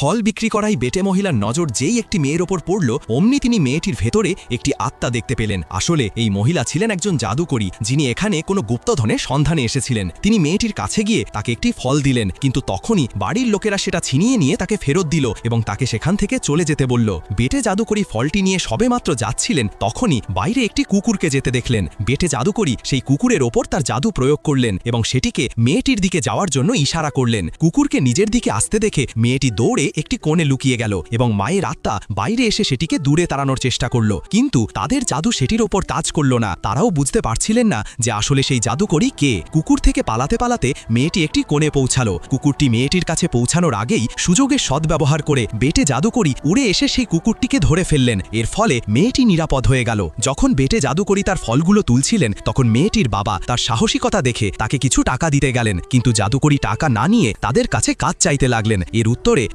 ফল বিক্রি করাই বেটে মহিলার নজর যেই একটি মেয়ের ওপর পড়ল, অমনি তিনি মেয়েটির ভেতরে একটি আত্মা দেখতে পেলেন। আসলে এই মহিলা ছিলেন একজন জাদুকরী, যিনি এখানে কোনো গুপ্তধনের সন্ধানে এসেছিলেন। তিনি মেয়েটির কাছে গিয়ে তাকে একটি ফল দিলেন, কিন্তু তখনই বাড়ির লোকেরা সেটা ছিনিয়ে নিয়ে তাকে ফেরত দিল এবং তাকে সেখান থেকে চলে যেতে বলল, বেটে জাদুকরী ফলটি নিয়ে সবেমাত্র যাচ্ছিলেন, তখনই বাইরে একটি কুকুরকে যেতে দেখলেন। বেটে জাদুকরী সেই কুকুরের ওপর তার জাদু প্রয়োগ করলেন এবং সেটিকে মেয়েটির দিকে যাওয়ার জন্য ইশারা করলেন। কুকুরকে নিজের দিকে আসতে দেখে মেয়েটি দৌড়ে একটি কোণে লুকিয়ে গেল এবং মায়ের আত্মা বাইরে এসে সেটিকে দূরে তাড়ানোর চেষ্টা করল। কিন্তু তাদের জাদু সেটির ওপর তাজ করল না। তারাও বুঝতে পারছিলেন না যে আসলে সেই জাদুকরী কে। কুকুর থেকে পালাতে পালাতে মেয়েটি একটি কোণে পৌঁছালো। কুকুরটি মেয়েটির কাছে পৌঁছানোর আগেই সুযোগের সদ্ব্যবহার করে বেটে জাদুকরী উড়ে এসে সেই কুকুরটিকে ধরে ফেললেন। এর ফলে মেয়েটি নিরাপদ হয়ে গেল। যখন বেটে জাদুকরী তার ফলগুলো তুলছিলেন, তখন মেয়েটির বাবা তার সাহসিকতা দেখে তাকে কিছু টাকা দিতে গেলেন। কিন্তু জাদুকরী টাকা না নিয়ে তাদের কাছে কাজ চাইতে লাগলেন। এর উত্তরে